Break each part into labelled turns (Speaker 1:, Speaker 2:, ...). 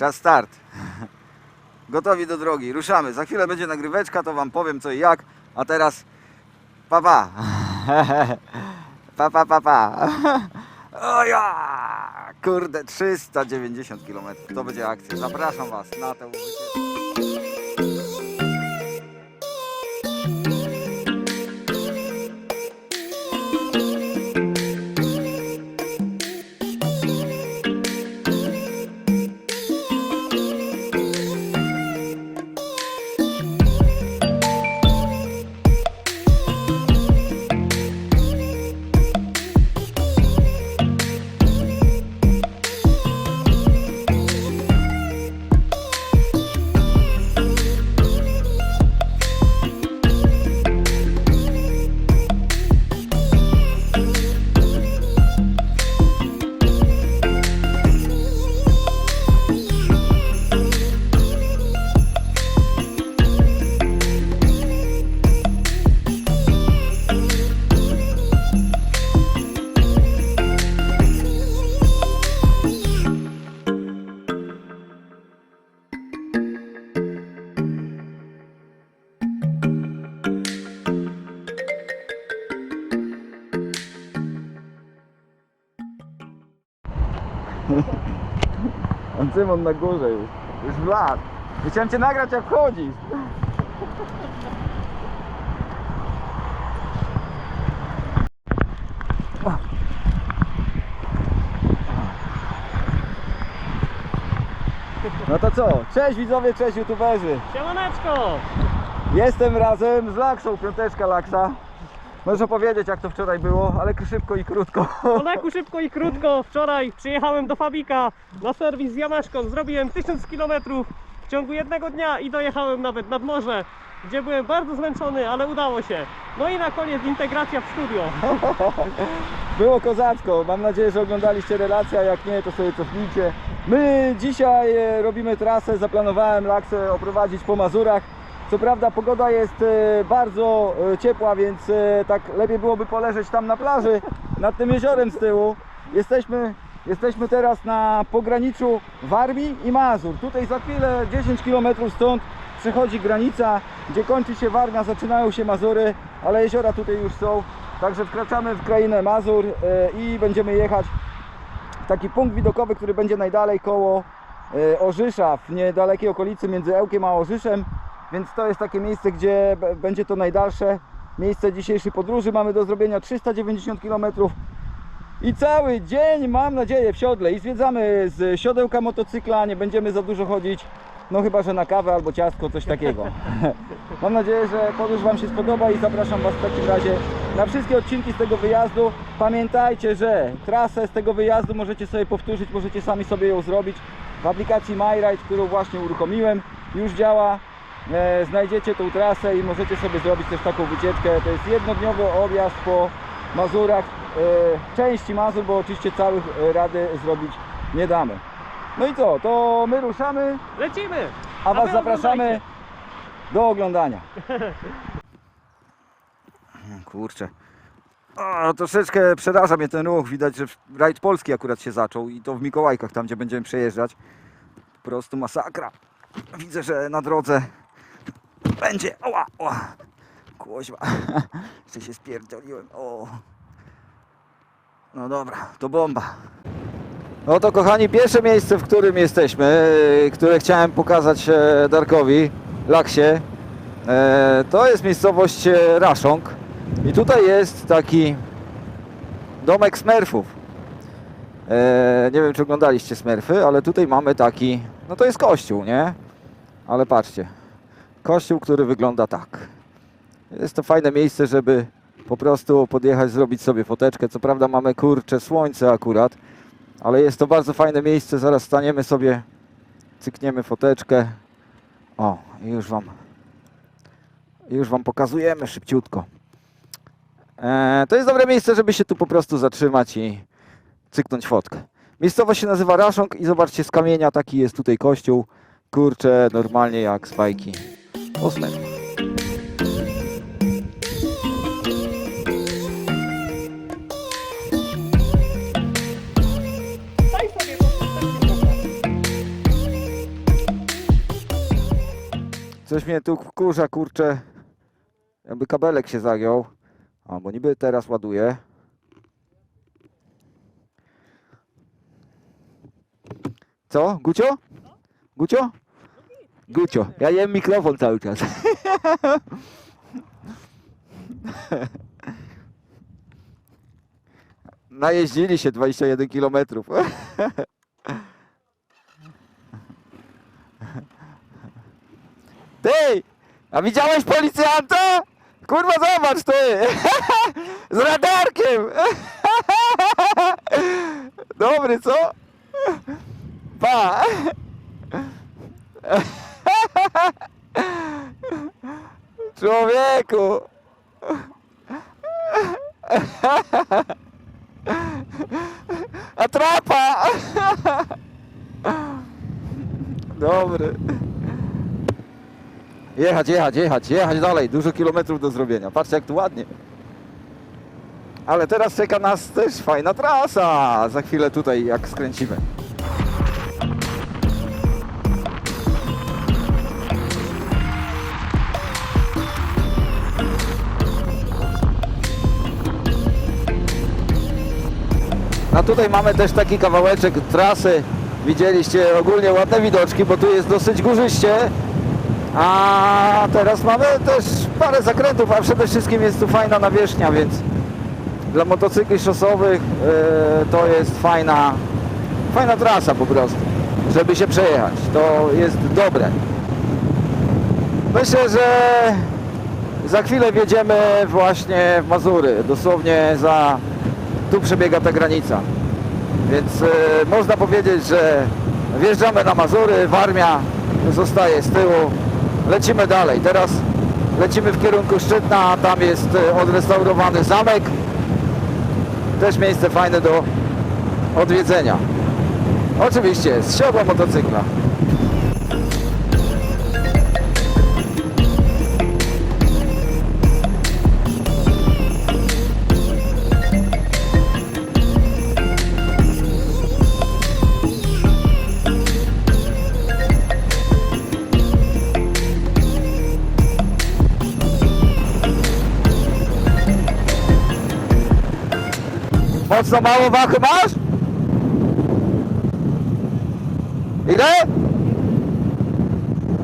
Speaker 1: Czas start. Gotowi do drogi, ruszamy. Za chwilę będzie nagryweczka, to wam powiem co i jak. A teraz pa pa. Pa pa pa pa. O ja! Kurde, 390 km. To będzie akcja. Zapraszam was na tę wycieczkę. Antymon na górze już. Już Vlad. Chciałem cię nagrać jak chodzisz. No to co? Cześć widzowie, cześć youtuberzy.
Speaker 2: Siemaneczko!
Speaker 1: Jestem razem z Laksą, piąteczka Laksa. Możesz opowiedzieć jak to wczoraj było, ale szybko i krótko.
Speaker 2: Oleku szybko i krótko. Wczoraj przyjechałem do Fabika na serwis z Jamaszką. Zrobiłem 1000 km w ciągu jednego dnia i dojechałem nawet nad morze, gdzie byłem bardzo zmęczony, ale udało się. No i na koniec integracja w studio.
Speaker 1: Było kozacko. Mam nadzieję, że oglądaliście relację, a jak nie, to sobie cofnijcie. My dzisiaj e, robimy trasę, zaplanowałem Laksę oprowadzić po Mazurach. Co prawda pogoda jest e, bardzo e, ciepła, więc e, tak lepiej byłoby poleżeć tam na plaży, nad tym jeziorem z tyłu. Jesteśmy, jesteśmy teraz na pograniczu Warmii i Mazur. Tutaj za chwilę 10 km stąd przechodzi granica, gdzie kończy się Warmia, zaczynają się Mazury, ale jeziora tutaj już są. Także wkraczamy w krainę Mazur i będziemy jechać w taki punkt widokowy, który będzie najdalej koło Orzysza, w niedalekiej okolicy między Ełkiem a Orzyszem. Więc to jest takie miejsce, gdzie będzie to najdalsze miejsce dzisiejszej podróży. Mamy do zrobienia 390 km i cały dzień, mam nadzieję, w siodle. I zwiedzamy z siodełka motocykla, nie będziemy za dużo chodzić. No chyba, że na kawę albo ciastko, coś takiego. Mam nadzieję, że podróż Wam się spodoba i zapraszam Was w takim razie na wszystkie odcinki z tego wyjazdu. Pamiętajcie, że trasę z tego wyjazdu możecie sobie powtórzyć, możecie sami sobie ją zrobić w aplikacji MyRide, którą właśnie uruchomiłem. Już działa. E, znajdziecie tą trasę i możecie sobie zrobić też taką wycieczkę. To jest jednodniowy objazd po Mazurach, e, części Mazur, bo oczywiście całych e, rady zrobić nie damy. No i co, to my ruszamy,
Speaker 2: Lecimy!
Speaker 1: a Was zapraszamy do oglądania. Kurczę. O, troszeczkę przeraża mnie ten ruch. Widać, że rajd polski akurat się zaczął i to w Mikołajkach, tam gdzie będziemy przejeżdżać. Po prostu masakra. Widzę, że na drodze będzie. Oła, oła. Kłoźma. Jeszcze się spierdzieliłem. O. No dobra, to bomba. No to kochani, pierwsze miejsce, w którym jesteśmy, yy, które chciałem pokazać e, Darkowi, Laksie, e, to jest miejscowość e, Raszong. I tutaj jest taki domek Smurfów. Nie wiem, czy oglądaliście Smurfy, ale tutaj mamy taki, no to jest kościół, nie? Ale patrzcie, kościół, który wygląda tak. Jest to fajne miejsce, żeby po prostu podjechać, zrobić sobie foteczkę. Co prawda mamy kurcze słońce akurat, ale jest to bardzo fajne miejsce. Zaraz staniemy sobie, cykniemy foteczkę. O, już Wam, już Wam pokazujemy szybciutko. E, to jest dobre miejsce, żeby się tu po prostu zatrzymać i cyknąć fotkę. Miejscowość się nazywa Raszong i zobaczcie, z kamienia taki jest tutaj kościół. Kurczę, normalnie jak z bajki.
Speaker 2: Prostu.
Speaker 1: Coś mnie tu kurza, kurczę. Jakby kabelek się zagiął. A, bo niby teraz ładuje. Co? Gucio? Gucio? Gucio. Ja jem mikrofon cały czas. Najeździli się 21 kilometrów. Ty! A widziałeś policjanta? Kurwa, zobacz ty! Z radarkiem! Dobry, co? Pa! Człowieku! Atrapa! Dobry. Jechać, jechać, jechać, jechać dalej. Dużo kilometrów do zrobienia. Patrzcie jak tu ładnie. Ale teraz czeka nas też fajna trasa. Za chwilę tutaj jak skręcimy. A tutaj mamy też taki kawałeczek trasy. Widzieliście ogólnie ładne widoczki, bo tu jest dosyć górzyście. A teraz mamy też parę zakrętów, a przede wszystkim jest tu fajna nawierzchnia, więc dla motocykli szosowych e, to jest fajna, fajna trasa po prostu, żeby się przejechać. To jest dobre. Myślę, że za chwilę wjedziemy właśnie w Mazury. Dosłownie za tu przebiega ta granica. Więc e, można powiedzieć, że wjeżdżamy na Mazury, Warmia zostaje z tyłu. Lecimy dalej. Teraz lecimy w kierunku Szczytna, tam jest e, odrestaurowany zamek. Też miejsce fajne do odwiedzenia. Oczywiście z siodła motocykla. Mocno mało wachy masz? Ile?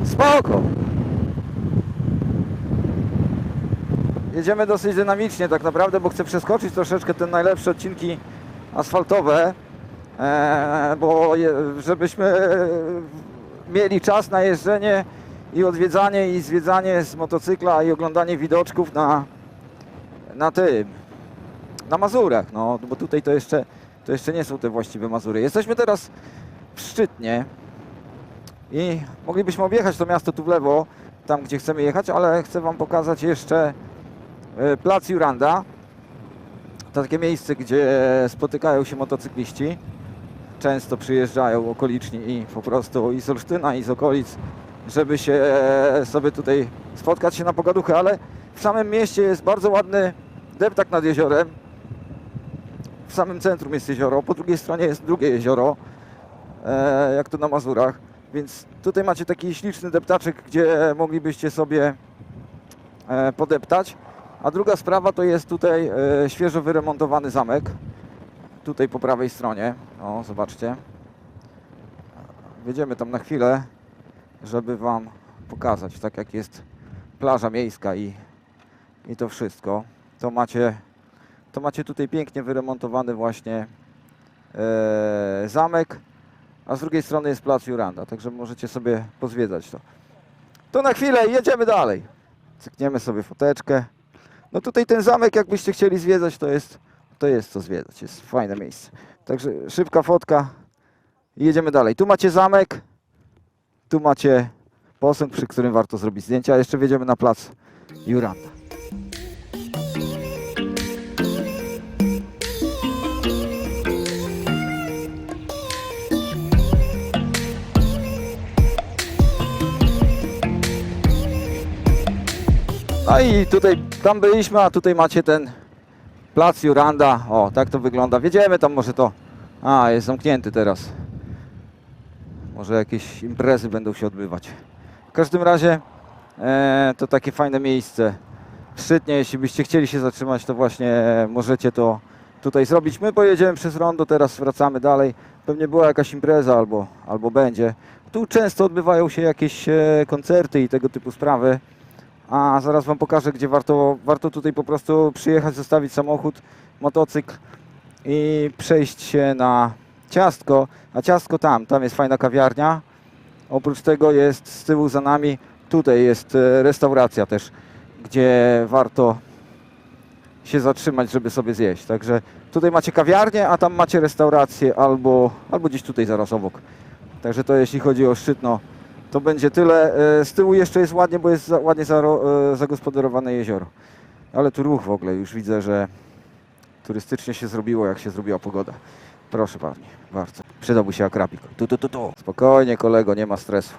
Speaker 1: Spoko. Jedziemy dosyć dynamicznie tak naprawdę, bo chcę przeskoczyć troszeczkę te najlepsze odcinki asfaltowe, e, bo żebyśmy mieli czas na jeżdżenie i odwiedzanie i zwiedzanie z motocykla i oglądanie widoczków na, na tym, na Mazurach, no bo tutaj to jeszcze, to jeszcze nie są te właściwe Mazury. Jesteśmy teraz w Szczytnie i moglibyśmy objechać to miasto tu w lewo, tam gdzie chcemy jechać, ale chcę Wam pokazać jeszcze e, plac Juranda. To takie miejsce, gdzie spotykają się motocykliści. Często przyjeżdżają okoliczni i po prostu i z Olsztyna, i z okolic, żeby się e, sobie tutaj spotkać się na pogaduchę, ale w samym mieście jest bardzo ładny deptak nad jeziorem. W samym centrum jest jezioro, po drugiej stronie jest drugie jezioro, e, jak to na Mazurach. Więc tutaj macie taki śliczny deptaczek, gdzie moglibyście sobie e, podeptać. A druga sprawa to jest tutaj e, świeżo wyremontowany zamek. Tutaj po prawej stronie. O, zobaczcie. Wjedziemy tam na chwilę, żeby Wam pokazać, tak jak jest plaża miejska i, i to wszystko. To macie to macie tutaj pięknie wyremontowany właśnie e, zamek, a z drugiej strony jest plac Juranda, także możecie sobie pozwiedzać to. To na chwilę jedziemy dalej. Cykniemy sobie foteczkę. No tutaj ten zamek, jakbyście chcieli zwiedzać, to jest, to jest co zwiedzać, jest fajne miejsce. Także szybka fotka i jedziemy dalej. Tu macie zamek, tu macie posąg, przy którym warto zrobić zdjęcia, a jeszcze wjedziemy na plac Juranda. No i tutaj, tam byliśmy, a tutaj macie ten plac Juranda. O, tak to wygląda. Wiedziemy tam może to... A, jest zamknięty teraz. Może jakieś imprezy będą się odbywać. W każdym razie E, to takie fajne miejsce. Szczytnie, jeśli byście chcieli się zatrzymać, to właśnie możecie to tutaj zrobić. My pojedziemy przez rondo, teraz wracamy dalej. Pewnie była jakaś impreza albo, albo będzie. Tu często odbywają się jakieś e, koncerty i tego typu sprawy. A zaraz Wam pokażę, gdzie warto, warto tutaj po prostu przyjechać, zostawić samochód, motocykl i przejść się na ciastko. A ciastko tam, tam jest fajna kawiarnia. Oprócz tego jest z tyłu za nami, tutaj jest e, restauracja też, gdzie warto się zatrzymać, żeby sobie zjeść. Także tutaj macie kawiarnię, a tam macie restaurację albo, albo gdzieś tutaj zaraz obok. Także to jeśli chodzi o Szczytno, to będzie tyle. E, Z tyłu jeszcze jest ładnie, bo jest ładnie e, zagospodarowane jezioro. Ale tu ruch w ogóle, już widzę, że turystycznie się zrobiło, jak się zrobiła pogoda. Proszę pani, bardzo. Przydałby się akrapik. Tu, tu, tu, tu. Spokojnie kolego, nie ma stresu.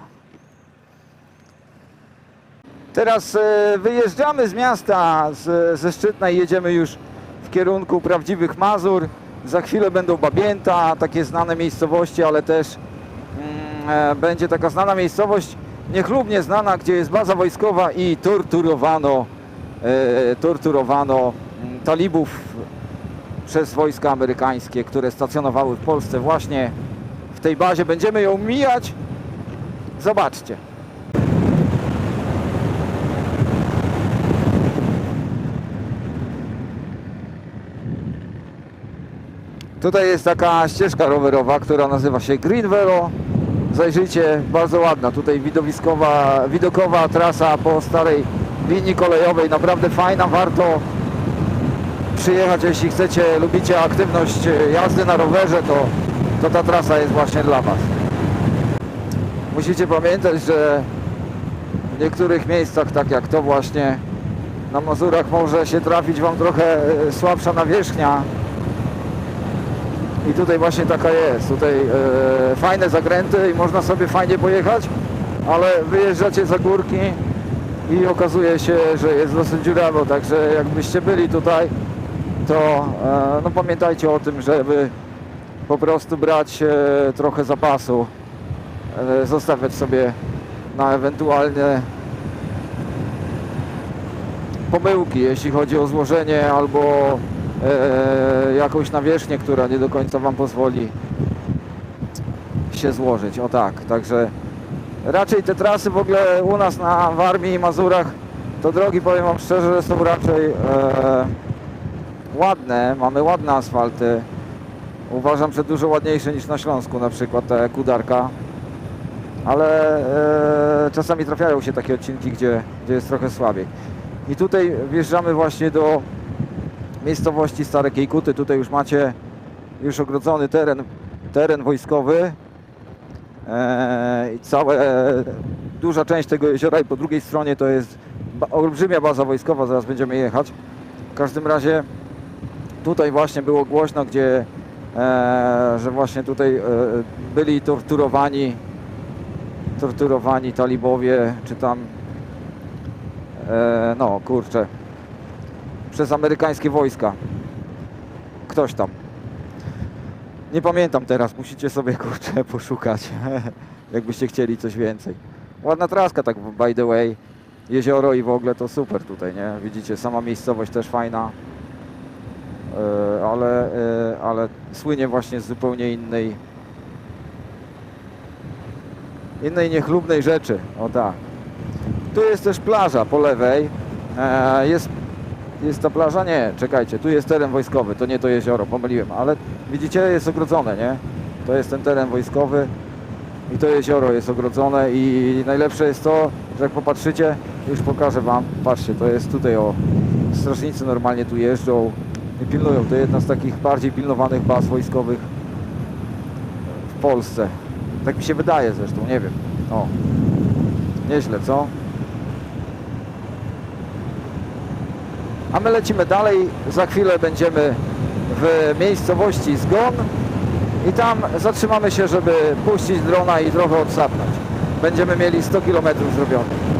Speaker 1: Teraz e, wyjeżdżamy z miasta, z, ze Szczytna i jedziemy już w kierunku prawdziwych Mazur. Za chwilę będą Babięta, takie znane miejscowości, ale też będzie taka znana miejscowość, niechlubnie znana, gdzie jest baza wojskowa i torturowano, e, torturowano mm, talibów przez wojska amerykańskie, które stacjonowały w Polsce właśnie w tej bazie. Będziemy ją mijać. Zobaczcie. Tutaj jest taka ścieżka rowerowa, która nazywa się Green Velo. Zajrzyjcie, bardzo ładna. Tutaj widowiskowa, widokowa trasa po starej linii kolejowej. Naprawdę fajna, warto przyjechać, jeśli chcecie, lubicie aktywność e, jazdy na rowerze, to, to ta trasa jest właśnie dla Was. Musicie pamiętać, że w niektórych miejscach, tak jak to właśnie na Mazurach, może się trafić Wam trochę e, słabsza nawierzchnia. I tutaj właśnie taka jest. Tutaj e, fajne zakręty i można sobie fajnie pojechać, ale wyjeżdżacie za górki i okazuje się, że jest dosyć dziurawo, także jakbyście byli tutaj, to e, no pamiętajcie o tym, żeby po prostu brać e, trochę zapasu, e, zostawiać sobie na ewentualne pomyłki, jeśli chodzi o złożenie albo jakąś nawierzchnię, która nie do końca Wam pozwoli się złożyć. O tak, także raczej te trasy w ogóle u nas na Warmii i Mazurach to drogi, powiem Wam szczerze, są raczej e, ładne, mamy ładne asfalty. Uważam, że dużo ładniejsze niż na Śląsku, na przykład te Kudarka. Ale e, czasami trafiają się takie odcinki, gdzie, gdzie jest trochę słabiej. I tutaj wjeżdżamy właśnie do miejscowości Stare Kiejkuty. Tutaj już macie już ogrodzony teren, teren wojskowy. E, I całe, duża część tego jeziora i po drugiej stronie to jest olbrzymia baza wojskowa, zaraz będziemy jechać. W każdym razie tutaj właśnie było głośno, gdzie e, że właśnie tutaj e, byli torturowani torturowani talibowie, czy tam no kurczę przez amerykańskie wojska. Ktoś tam. Nie pamiętam teraz, musicie sobie kurczę poszukać, jakbyście chcieli coś więcej. Ładna traska, tak by the way. Jezioro i w ogóle to super tutaj, nie? Widzicie, sama miejscowość też fajna. E, ale, e, ale słynie właśnie z zupełnie innej innej niechlubnej rzeczy. O tak. Tu jest też plaża po lewej. E, jest, jest ta plaża? Nie, czekajcie. Tu jest teren wojskowy, to nie to jezioro, pomyliłem. Ale widzicie, jest ogrodzone, nie? To jest ten teren wojskowy i to jezioro jest ogrodzone i najlepsze jest to, że jak popatrzycie, już pokażę Wam, patrzcie, to jest tutaj o, strażnicy normalnie tu jeżdżą i pilnują. To jedna z takich bardziej pilnowanych baz wojskowych w Polsce. Tak mi się wydaje zresztą, nie wiem. O, nieźle, co? A my lecimy dalej. Za chwilę będziemy w miejscowości Zgon i tam zatrzymamy się, żeby puścić drona i trochę odsapnąć. Będziemy mieli 100 km zrobionych.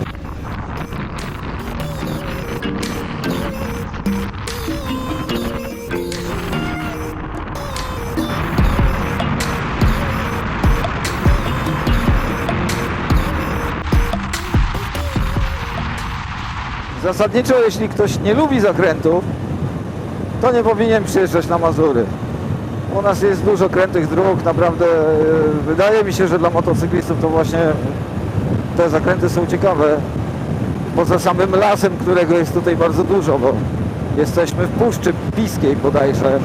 Speaker 1: Zasadniczo, jeśli ktoś nie lubi zakrętów, to nie powinien przyjeżdżać na Mazury. U nas jest dużo krętych dróg, naprawdę e, wydaje mi się, że dla motocyklistów to właśnie te zakręty są ciekawe. Poza samym lasem, którego jest tutaj bardzo dużo, bo jesteśmy w Puszczy Piskiej bodajże.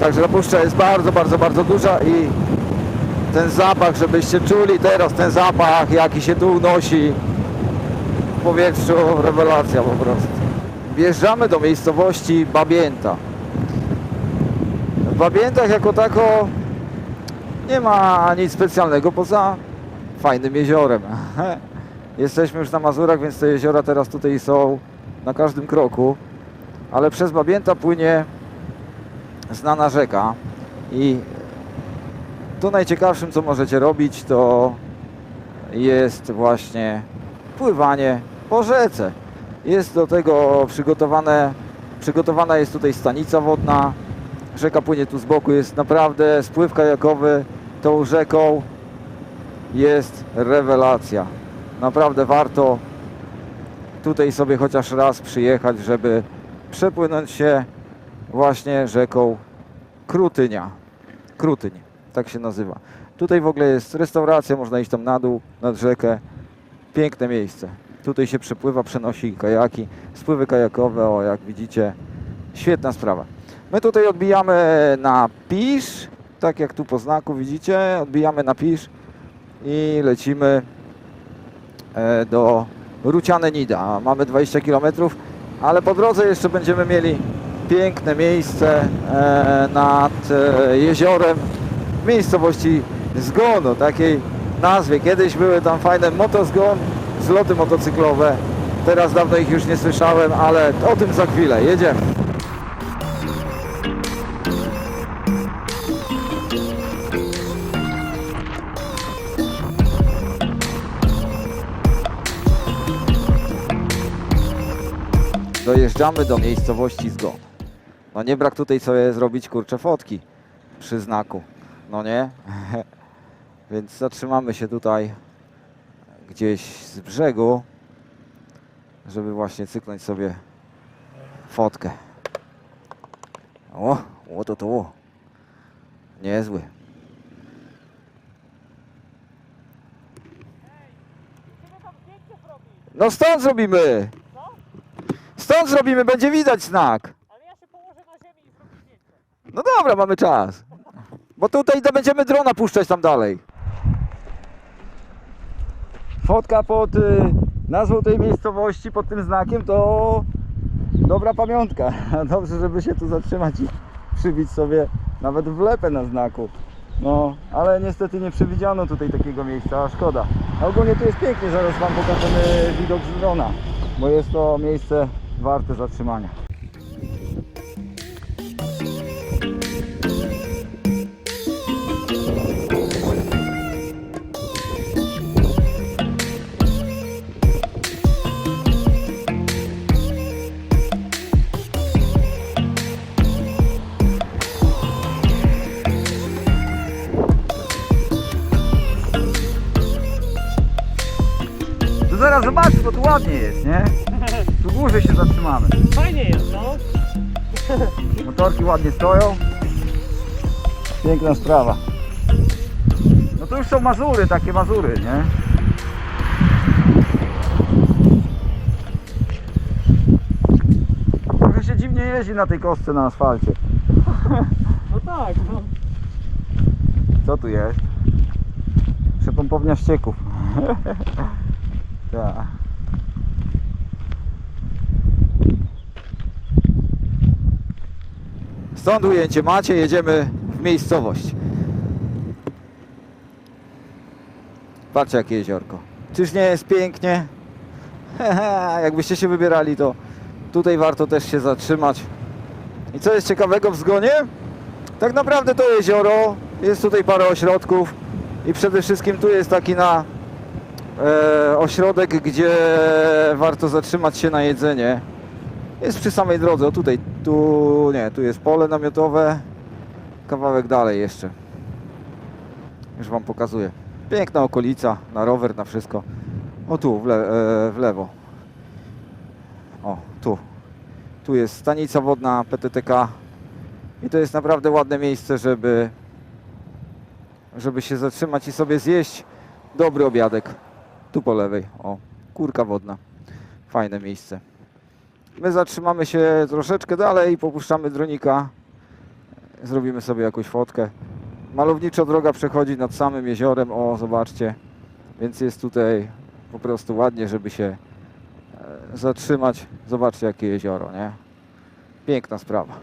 Speaker 1: Także ta puszcza jest bardzo, bardzo, bardzo duża i ten zapach, żebyście czuli teraz ten zapach, jaki się tu unosi powietrzu, rewelacja po prostu. Wjeżdżamy do miejscowości Babięta. W Babiętach jako tako nie ma nic specjalnego poza fajnym jeziorem. Jesteśmy już na Mazurach, więc te jeziora teraz tutaj są na każdym kroku, ale przez Babięta płynie znana rzeka i tu najciekawszym co możecie robić to jest właśnie pływanie po rzece. Jest do tego przygotowane, przygotowana jest tutaj stanica wodna. Rzeka płynie tu z boku, jest naprawdę spływ kajakowy tą rzeką. Jest rewelacja. Naprawdę warto tutaj sobie chociaż raz przyjechać, żeby przepłynąć się właśnie rzeką Krutynia. Krutyń, tak się nazywa. Tutaj w ogóle jest restauracja, można iść tam na dół, nad rzekę. Piękne miejsce. Tutaj się przepływa, przenosi kajaki, spływy kajakowe, o jak widzicie, świetna sprawa. My tutaj odbijamy na Pisz, tak jak tu po znaku widzicie, odbijamy na Pisz i lecimy e, do Ruciane Nida. Mamy 20 km, ale po drodze jeszcze będziemy mieli piękne miejsce e, nad e, jeziorem w miejscowości Zgon, o takiej nazwie. Kiedyś były tam fajne motozgon, zloty motocyklowe. Teraz dawno ich już nie słyszałem, ale o tym za chwilę. Jedziemy. Dojeżdżamy do miejscowości Zgon. No nie brak tutaj sobie zrobić kurcze fotki przy znaku. No nie? Więc zatrzymamy się tutaj gdzieś z brzegu, żeby właśnie cyknąć sobie fotkę. O, o to to. Niezły. No stąd zrobimy! Stąd zrobimy, będzie widać znak.
Speaker 2: Ale ja się położę na ziemi i zrobię zdjęcie.
Speaker 1: No dobra, mamy czas. Bo tutaj będziemy drona puszczać tam dalej. Fotka pod y, nazwą tej miejscowości, pod tym znakiem to dobra pamiątka. Dobrze, żeby się tu zatrzymać i przybić sobie nawet wlepę na znaku. No, ale niestety nie przewidziano tutaj takiego miejsca, a szkoda. A ogólnie tu jest pięknie, zaraz Wam pokażemy widok z drona, bo jest to miejsce warte zatrzymania. Ładnie jest, nie? Tu dłużej się zatrzymamy.
Speaker 2: Fajnie jest, no.
Speaker 1: Motorki ładnie stoją. Piękna sprawa. No to już są Mazury, takie Mazury, nie? Trochę się dziwnie jeździ na tej kostce na asfalcie.
Speaker 2: No tak, no.
Speaker 1: Co tu jest? Przepompownia ścieków. tak. Stąd ujęcie macie, jedziemy w miejscowość. Patrzcie jakie jeziorko. Czyż nie jest pięknie? Jakbyście się wybierali to tutaj warto też się zatrzymać. I co jest ciekawego w zgonie? Tak naprawdę to jezioro, jest tutaj parę ośrodków i przede wszystkim tu jest taki na e, ośrodek, gdzie warto zatrzymać się na jedzenie. Jest przy samej drodze, o tutaj, tu nie, tu jest pole namiotowe. Kawałek dalej jeszcze. Już Wam pokazuję. Piękna okolica, na rower, na wszystko. O tu, w, le e, w lewo. O, tu. Tu jest stanica wodna PTTK. I to jest naprawdę ładne miejsce, żeby, żeby się zatrzymać i sobie zjeść dobry obiadek. Tu po lewej. O, kurka wodna. Fajne miejsce. My zatrzymamy się troszeczkę dalej, popuszczamy dronika, zrobimy sobie jakąś fotkę. Malowniczo droga przechodzi nad samym jeziorem, o zobaczcie, więc jest tutaj po prostu ładnie, żeby się e, zatrzymać. Zobaczcie jakie jezioro, nie? Piękna sprawa.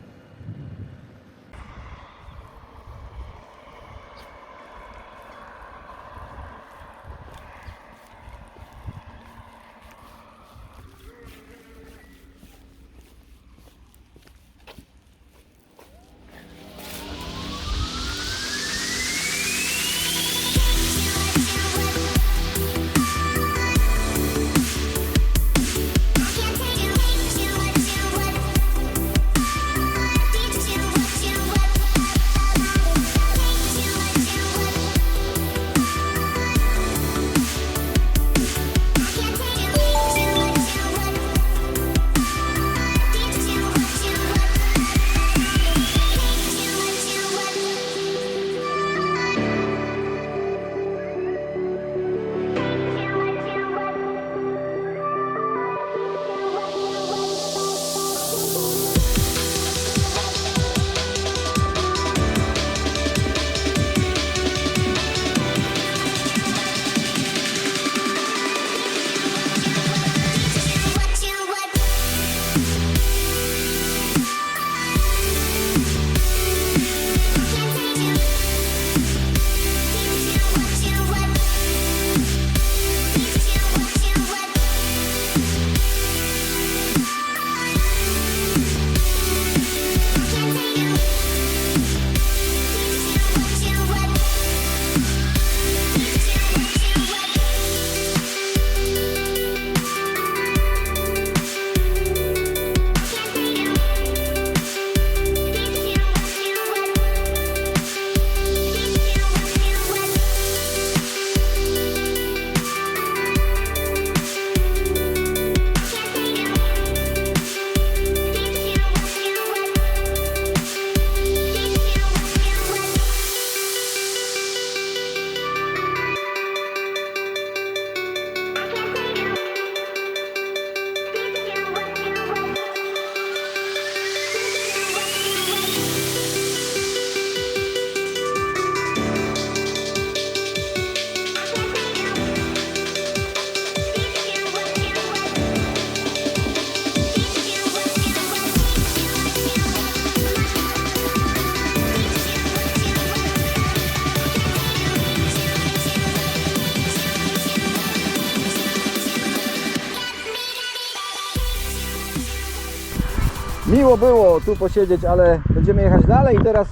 Speaker 1: Miło było tu posiedzieć, ale będziemy jechać dalej i teraz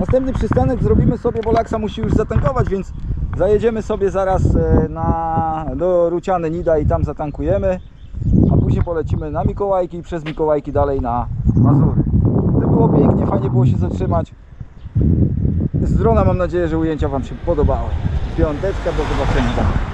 Speaker 1: następny przystanek zrobimy sobie, bo Laksa musi już zatankować, więc zajedziemy sobie zaraz e, na, do Ruciany Nida i tam zatankujemy, a później polecimy na Mikołajki i przez Mikołajki dalej na Mazury. To było pięknie, fajnie było się zatrzymać. Z drona mam nadzieję, że ujęcia Wam się podobały. Piąteczka, do zobaczenia.